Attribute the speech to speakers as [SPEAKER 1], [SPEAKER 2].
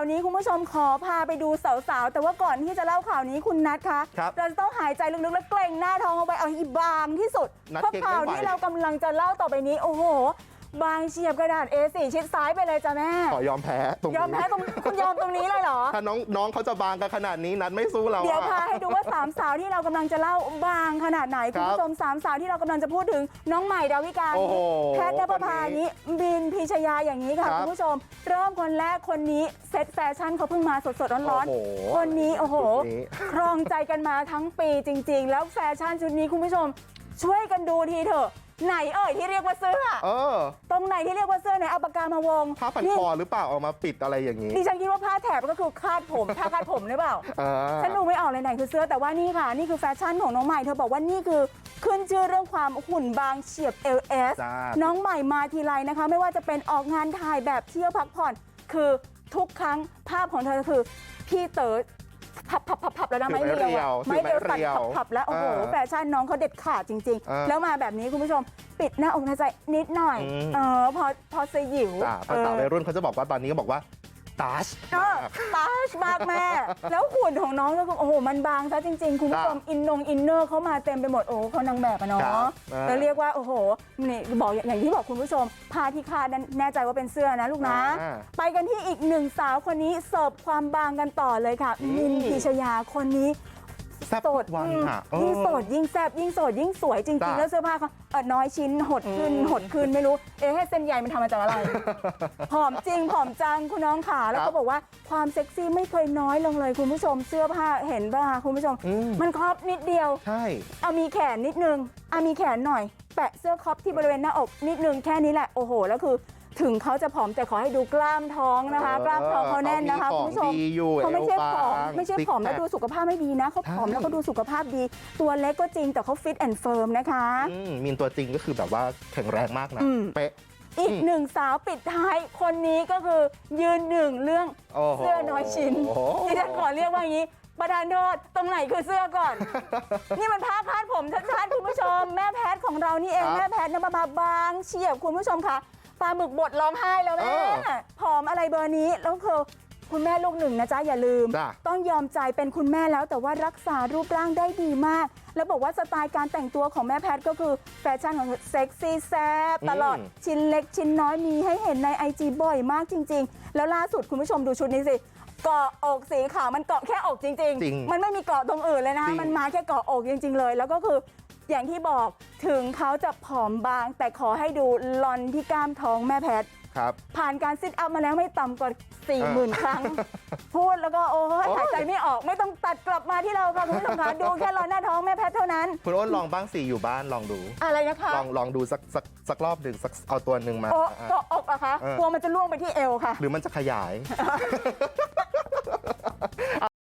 [SPEAKER 1] าวนี้คุณผู้ชมขอพาไปดูสาวๆ แต่ว่าก่อนที่จะเล่าข่าวนี้คุณนัทคะ
[SPEAKER 2] ครับ
[SPEAKER 1] เราจะต้องหายใจลึกๆและเกรงหน้าท้องเอาไว้เอาอีบางที่สุด
[SPEAKER 2] นัท
[SPEAKER 1] เพราะ
[SPEAKER 2] เกรง
[SPEAKER 1] ข่าว
[SPEAKER 2] ไม่ไหว
[SPEAKER 1] ที่เรากำลังจะเล่าต่อไปนี้ โอ้โห บางเฉียบกระดาษ A4 ชิดซ้ายไปเลยจ้ะแม่
[SPEAKER 2] ขอยอมแพ้ตรงนี้
[SPEAKER 1] ยอมแพ้ตรงคุณยอมตรงนี้เลยเหรอ
[SPEAKER 2] ถ้าน้องน้องเขาจะบางกันขนาดนี้นัดไม่สู้เรา
[SPEAKER 1] เดี๋ยว
[SPEAKER 2] อะ
[SPEAKER 1] พาให้ดูว่าสามสาวที่เรากำลังจะเล่าบางขนาดไหน
[SPEAKER 2] ค
[SPEAKER 1] คุ
[SPEAKER 2] รับ
[SPEAKER 1] ณผู้ชมสามสาวที่เรากำลังจะพูดถึงน้องใหม่ดาวิกา
[SPEAKER 2] โอ้โห
[SPEAKER 1] แพทย์นภพา
[SPEAKER 2] คนนี้
[SPEAKER 1] นี้บินพิชยาอย่างนี้ค่ะ
[SPEAKER 2] ครับ
[SPEAKER 1] คุณผู้ชม เริ่มคนแรกคนนี้เซตแฟชั่นเขาเพิ่งมาสดๆร้อน
[SPEAKER 2] โอ้โห
[SPEAKER 1] ๆคนนี้โอ้โห
[SPEAKER 2] ชุดนี้
[SPEAKER 1] ครองใจกันมาทั้งปีจริง ๆ แล้วแฟชั่นชุดนี้คุณผู้ชม ช่วยกันดูทีเถอะ ไหนเอ่ยที่เรียกว่าเสื้อ
[SPEAKER 2] เออ
[SPEAKER 1] ตรงไหนที่เรียกว่าเสื้อไหนเอาปากกามาวง
[SPEAKER 2] ผ้าพัน
[SPEAKER 1] นี่
[SPEAKER 2] คอหรือเปล่าเอามาปิดอะไรอย่างนี้
[SPEAKER 1] ดิฉันคิดว่าผ้าแถบก็คือคาดผมผ้าคาดผมหรือเปล่า
[SPEAKER 2] เออ
[SPEAKER 1] ฉันดูไม่ออกเลยไหนคือเสื้อแต่ว่านี่ค่ะ นี่คือแฟชั่นของน้องใหม่เธอบอกว่านี่คือขึ้นชื่อเรื่องความหุ่นบางเฉียบ LS
[SPEAKER 2] จ้า
[SPEAKER 1] น้องใหม่มาทีไรนะคะ ไม่ว่าจะเป็นออกงานถ่ายแบบเที่ยวพักผ่อน คือทุกครั้งภาพของเธอคือพี่เต๋อ พับพับพับพับแล้วนะ
[SPEAKER 2] ถื
[SPEAKER 1] ไม่
[SPEAKER 2] อไม้
[SPEAKER 1] เรียว
[SPEAKER 2] เรียว
[SPEAKER 1] อะไม่เรียว
[SPEAKER 2] ถือไม้
[SPEAKER 1] ตัด
[SPEAKER 2] เรียว
[SPEAKER 1] พับพับแล้วโอ้โห
[SPEAKER 2] เออ
[SPEAKER 1] แฟชั่นน้องเขาเด็ดขาดจริง
[SPEAKER 2] เออ
[SPEAKER 1] ๆ แล้วมาแบบนี้คุณผู้ชมปิดหน้าอกหน้าใจนิดหน่อย
[SPEAKER 2] อืม
[SPEAKER 1] เออพอพอสยิว
[SPEAKER 2] จ้าภาษาวัยรุ่นเขาจะบอกว่าตอนนี้ก็บอกว่า ตัช
[SPEAKER 1] เออตาชมากแม่ แล้วหุ่นของน้องก็คือโอ้โห มันบางซะจริง ๆ คุณผู้ชมอินนงอินเนอร์เขามาเต็มไปหมด โอ้โหเขานางแบบอะเนาะ
[SPEAKER 2] ครับเออ
[SPEAKER 1] แล้วเรียกว่า โอ้โห นี่บอกอย่างที่บอกคุณผู้ชม พาที่คาดนั้นแน่ใจว่าเป็นเสื้อนะลูกนะ
[SPEAKER 2] อ่า
[SPEAKER 1] ไปกันที่อีกหนึ่งสาวคนนี้เสิร์ฟความบางกันต่อเลยค่ะ
[SPEAKER 2] อืม
[SPEAKER 1] มินพิชยาคนนี้
[SPEAKER 2] แซ่บ
[SPEAKER 1] โส
[SPEAKER 2] ทุ
[SPEAKER 1] ด
[SPEAKER 2] กวัน
[SPEAKER 1] อืม
[SPEAKER 2] ค่ะเออ
[SPEAKER 1] ยิ่งโสดยิ่งแซ่บยิ่งโสดยิ่งสวยจริง
[SPEAKER 2] จ้ะ
[SPEAKER 1] ๆแล้วเสื้อผ้าเขาเออน้อยชิ้นหดขึ้น
[SPEAKER 2] อืม
[SPEAKER 1] หดขึ้นไม่รู้ เอ๊ะเส้นใยมันทำมาจากอะไร ผอมจริงผอมจังคุณน้องขาแล้ว
[SPEAKER 2] ครั
[SPEAKER 1] ก็
[SPEAKER 2] บ
[SPEAKER 1] บอกว่าความเซ็กซี่ไม่เคยน้อยลงเลยคุณผู้ชมเสื้อผ้าเห็นป่ะคะคุณผู้ชม
[SPEAKER 2] อืม
[SPEAKER 1] มันครอบนิดเดียว
[SPEAKER 2] ใช่
[SPEAKER 1] เอามีแขนนิดนึงเอามีแขนหน่อย แปะเสื้อครอปที่บริเวณหน้าอกนิดนึงแค่นี้แหละ โอ้โห แล้วคือ ถึงเขาจะผอมแต่ขอให้ดูกล้ามท้องนะคะ กล้ามท้องเขาแน่นนะคะ
[SPEAKER 2] เขา
[SPEAKER 1] คุณ
[SPEAKER 2] มี
[SPEAKER 1] ผู้ช
[SPEAKER 2] ข
[SPEAKER 1] ม
[SPEAKER 2] องดีอยู่
[SPEAKER 1] เขาไม่ใช่
[SPEAKER 2] เอว
[SPEAKER 1] ผอม
[SPEAKER 2] บาง
[SPEAKER 1] ไม่ใช่ผอมแล้ว
[SPEAKER 2] ซิกแพค
[SPEAKER 1] ดูสุขภาพไม่ดีนะเขาผอม
[SPEAKER 2] ใช่
[SPEAKER 1] แล้วก็ดูสุขภาพดี ตัวเล็กก็จริงแต่เขาฟิตแอนด์เฟิร์มนะคะ
[SPEAKER 2] อืมมีนตัวจริงก็คือแบบว่าแข็งแรงมากนะ
[SPEAKER 1] อืม
[SPEAKER 2] เป๊ะ
[SPEAKER 1] อีก
[SPEAKER 2] อืม
[SPEAKER 1] หนึ่งสาวปิดท้ายคนนี้ก็คือยืนหนึ่งเรื่อง
[SPEAKER 2] โอ้โห
[SPEAKER 1] เสื้อน้อยชิ้น
[SPEAKER 2] โอ้โห
[SPEAKER 1] ที่ฉันขอเรียกว่าอย่างนี้ประธานโทษตรงไหนคือเสื้อก่อน นี่มันผ้าคาดผมชัดๆคุณผู้ชม แม่แพทย์ของเรานี่เอง
[SPEAKER 2] ครับ
[SPEAKER 1] แม่แพทย์นภาบางเฉียบคุณผู้ชมคะ ปลาหมึกบดร้องไห้แล้วแม่
[SPEAKER 2] เออ
[SPEAKER 1] ผอมอะไรเบอร์นี้แล้วคือคุณแม่ลูกหนึ่งนะจ๊ะอย่าลืม
[SPEAKER 2] จ้ะ
[SPEAKER 1] ต้องยอมใจเป็นคุณแม่แล้วแต่ว่ารักษารูปร่างได้ดีมาก แล้วบอกว่าสไตล์การแต่งตัวของแม่แพทย์ก็คือแฟชั่นของเธอเซ็กซี่แซ่บตลอด
[SPEAKER 2] อืม
[SPEAKER 1] ชิ้นเล็กชิ้นน้อยมีให้เห็นในไอจีบ่อยมากจริง ๆ แล้วล่าสุดคุณผู้ชมดูชุดนี้สิเกาะอกสีขาวมันเกาะแค่อกจริง
[SPEAKER 2] จริง
[SPEAKER 1] มันไม่มีเกาะตรงอื่นเลยนะ
[SPEAKER 2] จริง
[SPEAKER 1] มันมาแค่เกาะอกจริง ๆ เลย แล้วก็คือ อย่างที่บอกถึงเขาจะผอมบาง แต่ขอให้ดูลอนที่กล้ามท้องแม่แพทย์
[SPEAKER 2] ครับ
[SPEAKER 1] ผ่านการซิทอัพมาแล้วไม่ต่ำกว่า4 0,000
[SPEAKER 2] อ่า
[SPEAKER 1] ครั้ง พูดแล้วก็โอ้ย
[SPEAKER 2] โอ้ย
[SPEAKER 1] หายใจไม่ออกไม่ต้องตัดกลับมาที่เราค่ะคุณผู้ชมคะดูแค่รอนหน้าท้องแม่แพทย์เท่านั้น
[SPEAKER 2] คุณอ้นลองบ้างสิอยู่บ้านลองดู
[SPEAKER 1] อะไรนะคะ
[SPEAKER 2] ลองลองดูสักสักสักรอบหนึ่งสักเอาตัวหนึ่งมา
[SPEAKER 1] โอ้
[SPEAKER 2] อะ
[SPEAKER 1] เกาะอกอะคะ
[SPEAKER 2] เออ
[SPEAKER 1] กลัวมันจะล่วงไปที่เอวค่ะ
[SPEAKER 2] หรือมันจะขยาย